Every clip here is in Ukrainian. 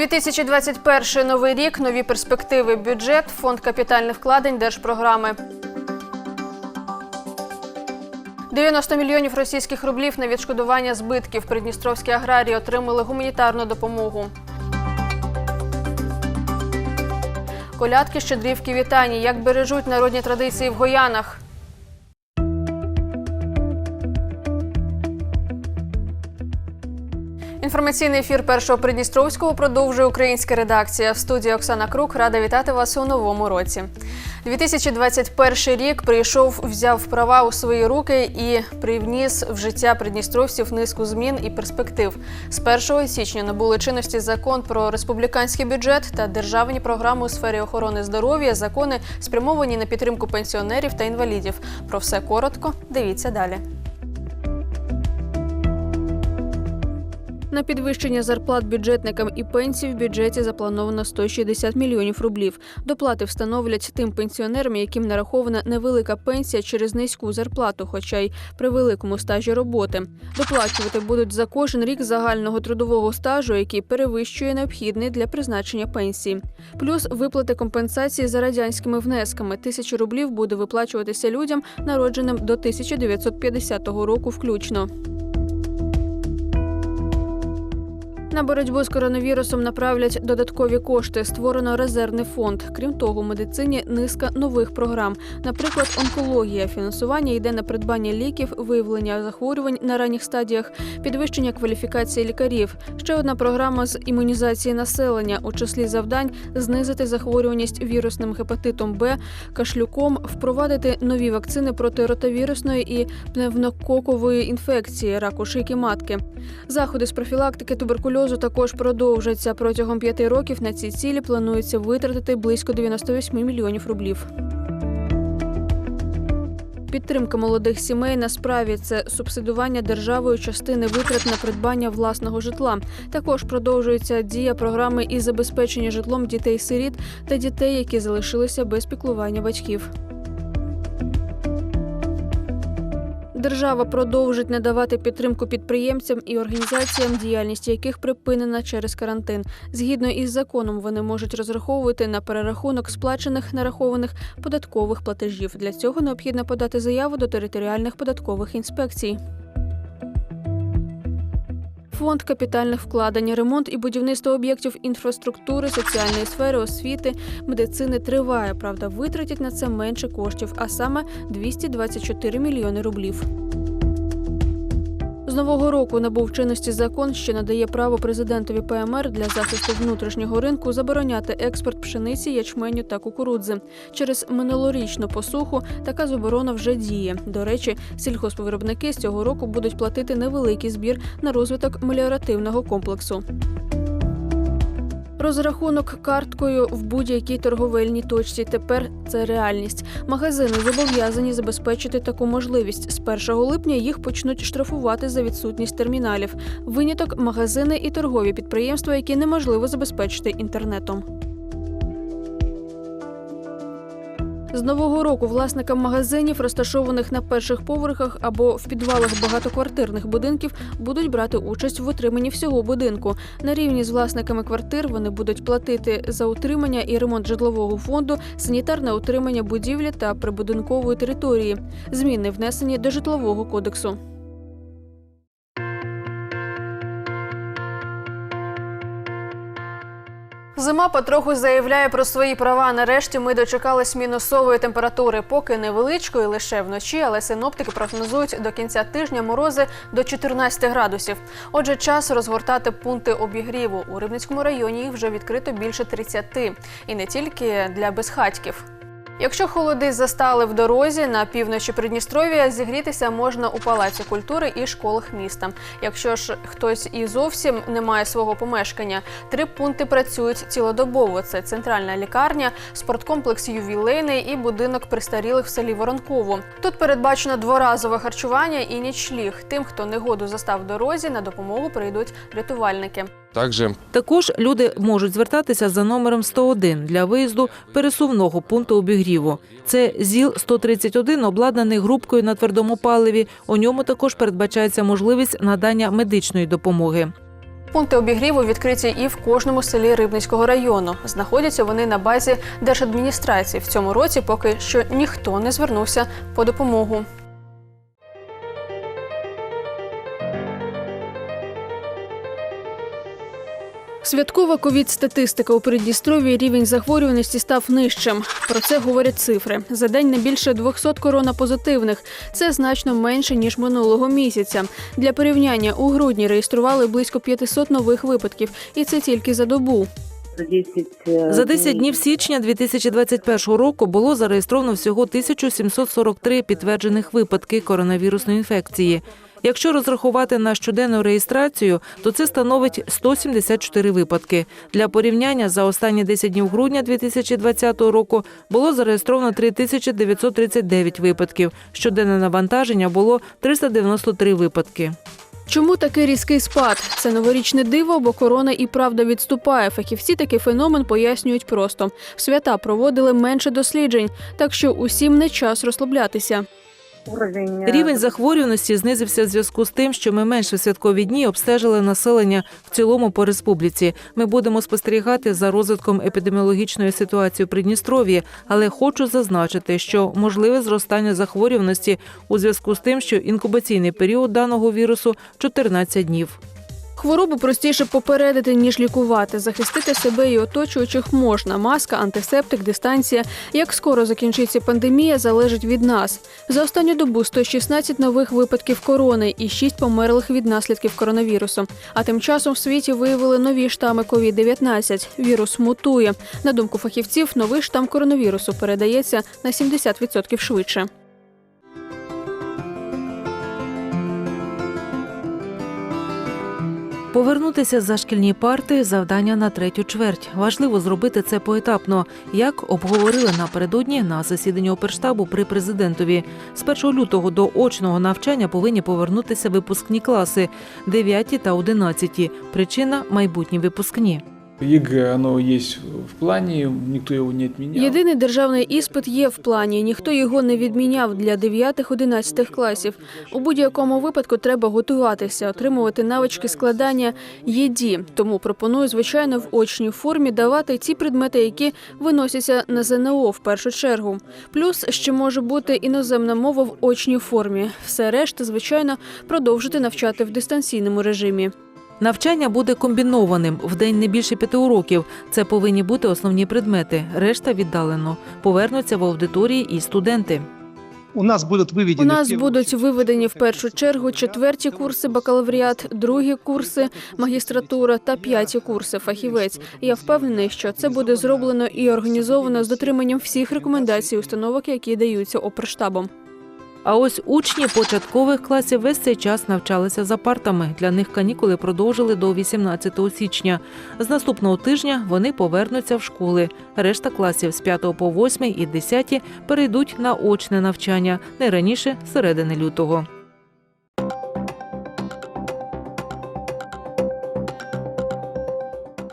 2021 новий рік, нові перспективи, бюджет, фонд капітальних вкладень, держпрограми. 90 мільйонів російських рублів на відшкодування збитків. Придністровські аграрії отримали гуманітарну допомогу. Колядки, щедрівки, вітання. Як бережуть народні традиції в Гоянах. Інформаційний ефір першого Придністровського продовжує українська редакція. В студії Оксана Крук рада вітати вас у новому році. 2021 рік прийшов, взяв права у свої руки і привніс в життя придністровців низку змін і перспектив. З 1 січня набули чинності закон про республіканський бюджет та державні програми у сфері охорони здоров'я, закони спрямовані на підтримку пенсіонерів та інвалідів. Про все коротко. Дивіться далі. На підвищення зарплат бюджетникам і пенсій в бюджеті заплановано 160 мільйонів рублів. Доплати встановлять тим пенсіонерам, яким нарахована невелика пенсія через низьку зарплату, хоча й при великому стажі роботи. Доплачувати будуть за кожен рік загального трудового стажу, який перевищує необхідний для призначення пенсії. Плюс виплати компенсації за радянськими внесками. Тисячу рублів буде виплачуватися людям, народженим до 1950 року включно. На боротьбу з коронавірусом направлять додаткові кошти. Створено резервний фонд. Крім того, в медицині низка нових програм. Наприклад, онкологія. Фінансування йде на придбання ліків, виявлення захворювань на ранніх стадіях, підвищення кваліфікації лікарів. Ще одна програма з імунізації населення у числі завдань знизити захворюваність вірусним гепатитом Б, кашлюком, впровадити нові вакцини проти ротавірусної і пневмококової інфекції, раку шийки матки. Заходи з профілактики туберкульозу також продовжаться. Протягом п'яти років на ці цілі планується витратити близько 98 мільйонів рублів. Підтримка молодих сімей на справі це субсидування державою частини витрат на придбання власного житла. Також продовжується дія програми із забезпечення житлом дітей-сиріт та дітей, які залишилися без піклування батьків. Держава продовжить надавати підтримку підприємцям і організаціям, діяльність яких припинена через карантин. Згідно із законом, вони можуть розраховувати на перерахунок сплачених нарахованих податкових платежів. Для цього необхідно подати заяву до територіальних податкових інспекцій. Фонд капітальних вкладень, ремонт і будівництво об'єктів інфраструктури, соціальної сфери, освіти, медицини триває. Правда, витратять на це менше коштів, а саме 224 мільйони рублів. Нового року набув чинності закон, що надає право президентові ПМР для захисту внутрішнього ринку забороняти експорт пшениці, ячменю та кукурудзи. Через минулорічну посуху така заборона вже діє. До речі, сільхозвиробники з цього року будуть платити невеликий збір на розвиток меліоративного комплексу. Розрахунок карткою в будь-якій торговельній точці тепер це реальність. Магазини зобов'язані забезпечити таку можливість. З 1 липня їх почнуть штрафувати за відсутність терміналів. Виняток магазини і торгові підприємства, які неможливо забезпечити інтернетом. З нового року власникам магазинів, розташованих на перших поверхах або в підвалах багатоквартирних будинків, будуть брати участь в утриманні всього будинку. На рівні з власниками квартир вони будуть платити за утримання і ремонт житлового фонду, санітарне утримання будівлі та прибудинкової території. Зміни внесені до житлового кодексу. Зима потроху заявляє про свої права. Нарешті ми дочекались мінусової температури, поки невеличкої лише вночі, але синоптики прогнозують до кінця тижня морози до 14 градусів. Отже, час розгортати пункти обігріву. У Рибницькому районі їх вже відкрито більше 30. І не тільки для безхатьків. Якщо холоди застали в дорозі на півночі Придністров'я, зігрітися можна у палаці культури і школах міста. Якщо ж хтось і зовсім не має свого помешкання, три пункти працюють цілодобово: це центральна лікарня, спорткомплекс ювілейний і будинок престарілих в селі Воронково. Тут передбачено дворазове харчування і нічліг. Тим, хто негоду застав в дорозі, на допомогу прийдуть рятувальники. Также Також люди можуть звертатися за номером 101 для виїзду пересувного пункту обігріву. Це ЗІЛ 131 обладнаний грубкою на твердому паливі. У ньому також передбачається можливість надання медичної допомоги. Пункти обігріву відкриті і в кожному селі Рибницького району. Знаходяться вони на базі держадміністрації. В цьому році поки що ніхто не звернувся по допомогу. Святкова ковід-статистика у Придністров'ї рівень захворюваності став нижчим. Про це говорять цифри. За день не більше 200 коронапозитивних. Це значно менше ніж минулого місяця. Для порівняння у грудні реєстрували близько 500 нових випадків, і це тільки за добу. За 10, е, За 10 днів січня 2021 року було зареєстровано всього 1743 підтверджених випадки коронавірусної інфекції. Якщо розрахувати на щоденну реєстрацію, то це становить 174 випадки. Для порівняння за останні 10 днів грудня 2020 року було зареєстровано 3939 випадків. Щоденне навантаження було 393 випадки. Чому такий різкий спад? Це новорічне диво, бо корона і правда відступає. Фахівці такий феномен пояснюють просто: свята проводили менше досліджень, так що усім не час розслаблятися. Уровень е, Рівень захворюваності знизився в зв'язку з тим, що ми менше в святкові дні обстежили населення в цілому по республіці. Ми будемо спостерігати за розвитком епідеміологічної ситуації у Придністров'ї, але хочу зазначити, що можливе зростання захворюваності у зв'язку з тим, що інкубаційний період даного вірусу 14 днів. Хворобу простіше попередити ніж лікувати. Захистити себе і оточуючих можна. Маска, антисептик, дистанція. Як скоро закінчиться пандемія, залежить від нас. За останню добу 116 нових випадків корони і 6 померлих від наслідків коронавірусу. А тим часом в світі виявили нові штами COVID-19. Вірус мутує. На думку фахівців, новий штам коронавірусу передається на 70% швидше. Повернутися за шкільні парти завдання на третю чверть. Важливо зробити це поетапно, як обговорили напередодні на засіданні оперштабу при президентові. З 1 лютого до очного навчання повинні повернутися випускні класи 9 та 11. Причина майбутні випускні. ЕГЭ, оно есть в плане, никто его не отменял. Єдиний державний іспит є в плані. Ніхто його не відміняв для 9-11 класів. У будь-якому випадку треба готуватися, отримувати навички складання ЄДІ. Тому пропоную, звичайно, в очній формі давати ті предмети, які виносяться на ЗНО в першу чергу. Плюс ще може бути іноземна мова в очній формі. Все решта, звичайно, продовжити навчати в дистанційному режимі. Навчання буде комбінованим в день не більше п'яти уроків. Це повинні бути основні предмети. Решта віддалено. Повернуться в аудиторії і студенти. У нас будут выведены... У нас будуть виведені в першу чергу четверті курси бакалавріат, другі курси магістратура та п'яті курси фахівець. Я впевнений, що це буде зроблено і організовано з дотриманням всіх рекомендацій установок, які даються оперштабом. А ось учні початкових класів весь цей час навчалися за партами. Для них канікули продовжили до 18 січня. З наступного тижня вони повернуться в школи. Решта класів з 5 по 8 і 10 перейдуть на очне навчання не раніше середини лютого.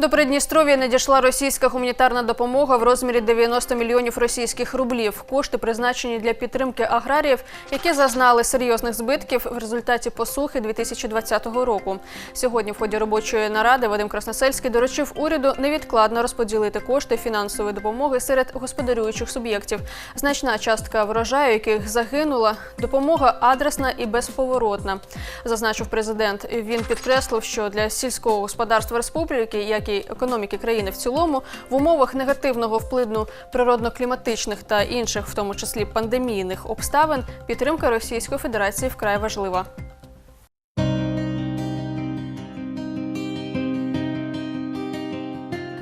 До Придністров'я надійшла російська гуманітарна допомога в розмірі 90 мільйонів російських рублів. Кошти призначені для підтримки аграріїв, які зазнали серйозних збитків в результаті посухи 2020 року. Сьогодні в ході робочої наради Вадим Красносельський доручив уряду невідкладно розподілити кошти фінансової допомоги серед господарюючих суб'єктів. Значна частка врожаю, яких загинула, допомога адресна і безповоротна, зазначив президент. Він підкреслив, що для сільського господарства республіки, як економіки країни в цілому, в умовах негативного впливу природно-кліматичних та інших, в тому числі пандемійних обставин, підтримка Російської Федерації вкрай важлива.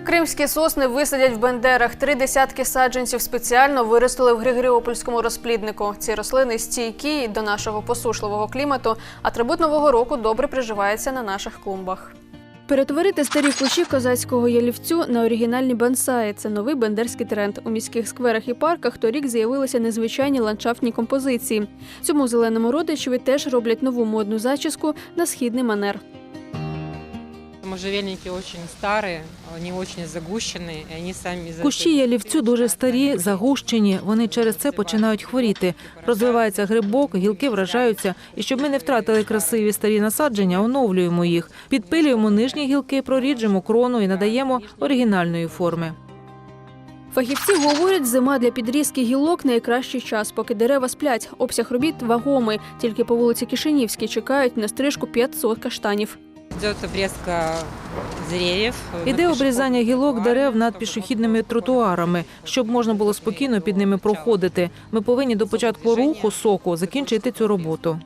Кримські сосни висадять в Бендерах. Три десятки саджанців спеціально виростили в Григоріопольському розпліднику. Ці рослини стійкі до нашого посушливого клімату, а трибут нового року добре приживається на наших клумбах. Перетворити старі кущі козацького ялівцю на оригінальні бонсаї – це новий бендерський тренд. У міських скверах і парках торік з'явилися незвичайні ландшафтні композиції. Цьому зеленому родичеві теж роблять нову модну зачіску на східний манер. Можжевельники очень старые, они очень загущенные, и они сами из-за Кущі этого- ялівцю дуже старі, загущені. Вони через це починають хворіти. Розвивається грибок, гілки вражаються. І щоб ми не втратили красиві старі насадження, оновлюємо їх, підпилюємо нижні гілки, проріджемо крону і надаємо оригінальної форми. Фахівці говорять, зима для підрізки гілок найкращий час, поки дерева сплять. Обсяг робіт вагомий. Тільки по вулиці Кишинівській чекають на стрижку 500 каштанів. Идет обрезка деревьев. Іде обрізання гілок дерев над пішохідними тротуарами, щоб можна було спокійно під ними проходити. Ми повинні до початку руху соку закінчити цю роботу.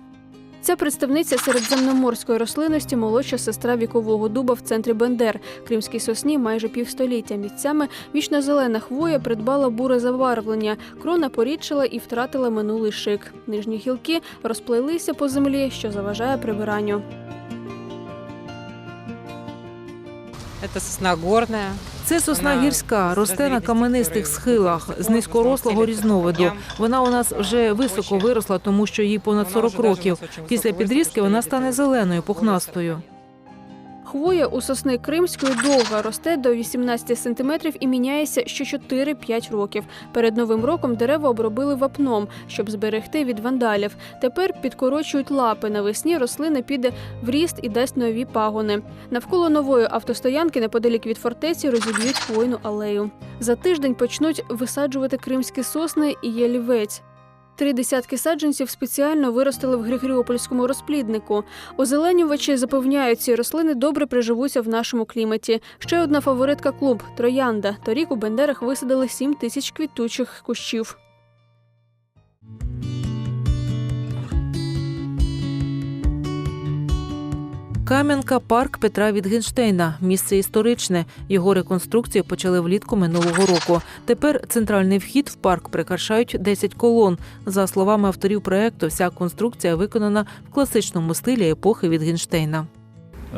Ця представниця середземноморської рослинності молодша сестра вікового дуба в центрі Бендер. Кримській сосні майже півстоліття. Місцями вічно-зелена хвоя придбала буре забарвлення. Крона порідшила і втратила минулий шик. Нижні гілки розплелися по землі, що заважає прибиранню. Это сосна горная. Це сосна гірська, росте на каменистих схилах з низькорослого різновиду. Вона у нас вже високо виросла, тому що їй понад Вона 40 років. Після підрізки вона стане зеленою, пухнастою. Хвоя у сосни кримської довга росте до 18 сантиметрів і міняється що 4-5 років. Перед новим роком дерева обробили вапном, щоб зберегти від вандалів. Тепер підкорочують лапи. Навесні рослина піде в ріст і дасть нові пагони. Навколо нової автостоянки неподалік від фортеці розіб'ють хвойну алею. За тиждень почнуть висаджувати кримські сосни і ялівець. Три десятки саджанців спеціально виростили в Григоріопольському розпліднику. Озеленювачі запевняють, ці рослини добре приживуться в нашому кліматі. Ще одна фаворитка клуб троянда. Торік у Бендерах висадили 7 тисяч квітучих кущів. Кам'янка парк Петра Відгенштейна. Місце історичне. Його реконструкцію почали влітку минулого року. Тепер центральний вхід в парк прикрашають 10 колон. За словами авторів проекту, вся конструкція виконана в класичному стилі епохи Вітгенштейна.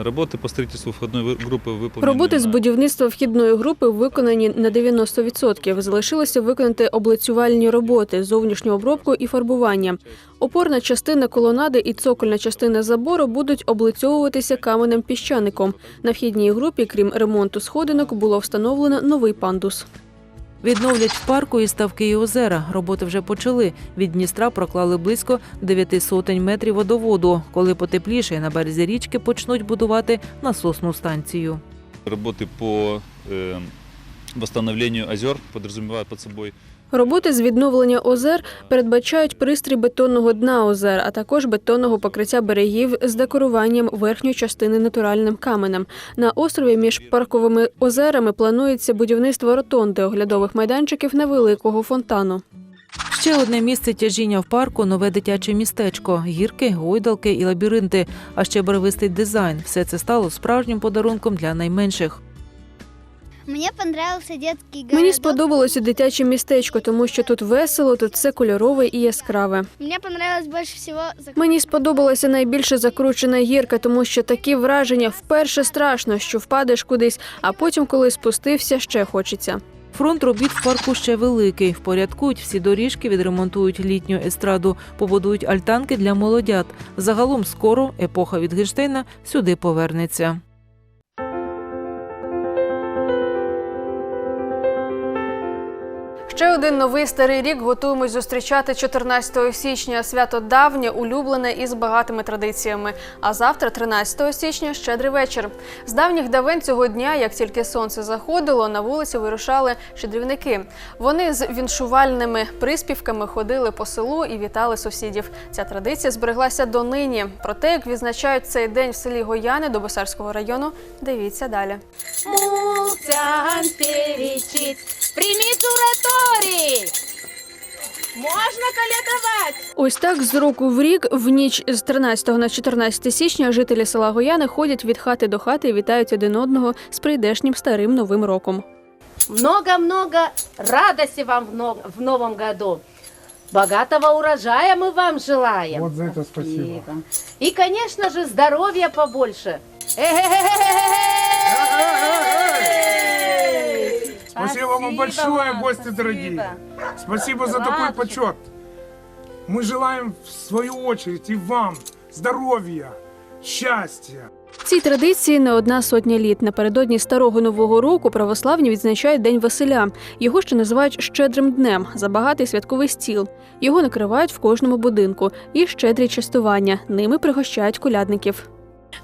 Работы по строительству входной вы- группы выполнены. Роботи з на- будівництва вхідної групи виконані на 90%. Залишилося виконати облицювальні роботи, зовнішню обробку і фарбування. Опорна частина колонади і цокольна частина забору будуть облицьовуватися каменем піщаником. На вхідній групі, крім ремонту сходинок, було встановлено новий пандус. Відновлять парку і ставки і озера. Роботи вже почали. Від Дністра проклали близько 9 сотень метрів водоводу. Коли потепліше, на березі річки почнуть будувати насосну станцію. Роботи по э, восстановлению озер підрозуміють під собой Роботи з відновлення озер передбачають пристрій бетонного дна озер, а також бетонного покриття берегів з декоруванням верхньої частини натуральним каменем. На острові між парковими озерами планується будівництво ротонди оглядових майданчиків невеликого фонтану. Ще одне місце тяжіння в парку нове дитяче містечко, гірки, гойдалки і лабіринти, а ще барвистий дизайн. Все це стало справжнім подарунком для найменших. Мне понравился детский городок. Мені сподобалося дитяче містечко, тому що тут весело, тут все кольорове і яскраве. Мне понравилось больше всего зак- Мені сподобалася найбільше закручена гірка, тому що такі враження вперше страшно, що впадеш кудись, а потім, коли спустився, ще хочеться. Фронт робіт в парку ще великий. Впорядкують всі доріжки, відремонтують літню естраду, побудують альтанки для молодят. Загалом скоро епоха Вітгенштейна сюди повернеться. Ще один новий старий рік готуємось зустрічати 14 січня. Свято давнє, улюблене і з багатими традиціями. А завтра, 13 січня, щедрий вечір. З давніх давен цього дня, як тільки сонце заходило, на вулиці вирушали щедрівники. Вони з віншувальними приспівками ходили по селу і вітали сусідів. Ця традиція збереглася донині. Про те, як відзначають цей день в селі Гояни Добосарського району, дивіться далі. Мулцян перечить, прими сураторий. Можна колядувати? Ось так з року в рік, в ніч з 13 на 14 січня, жителі села Гояни ходять від хати до хати і вітають один одного з прийдешнім старим новим роком. Много-много радости вам в, но- в новом году. Богатого урожая мы вам желаем. Вот за это спасибо. И, конечно же, здоровья побольше. Спасибо вам большое, гости дорогие. Спасибо за такой почет. Мы желаем в свою очередь и вам здоровья, счастья. Цій традиції не одна сотня літ. Напередодні старого нового року православні відзначають День Василя. Його ще називають щедрим днем за багатий святковий стіл. Його накривають в кожному будинку і щедрі частування. Ними пригощають колядників.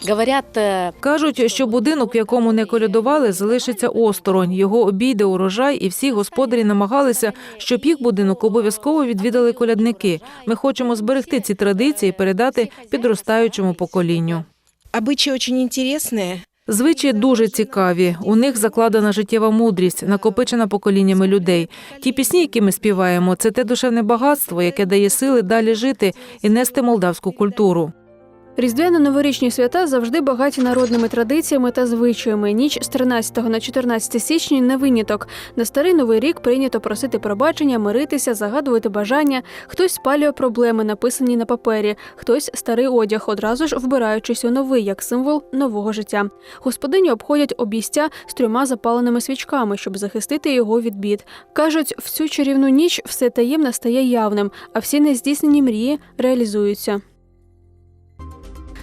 Говорят, э, Кажуть, що будинок, в якому не колядували, залишиться осторонь. Його обійде урожай, і всі господарі намагалися, щоб їх будинок обов'язково відвідали колядники. Ми хочемо зберегти ці традиції і передати підростаючому поколінню. Обычаи очень интересные. Звичаї дуже цікаві. У них закладена життєва мудрість, накопичена поколіннями людей. Ті пісні, які ми співаємо, це те душевне багатство, яке дає сили далі жити і нести молдавську культуру. Різдвяно-новорічні свята завжди багаті народними традиціями та звичаями. Ніч з 13 на 14 січня не виняток. На старий новий рік прийнято просити пробачення, миритися, загадувати бажання. Хтось спалює проблеми, написані на папері, хтось старий одяг, одразу ж вбираючись у новий як символ нового життя. Господині обходять обійстя з трьома запаленими свічками, щоб захистити його від бід. кажуть, в цю чарівну ніч все таємне стає явним, а всі нездійснені мрії реалізуються.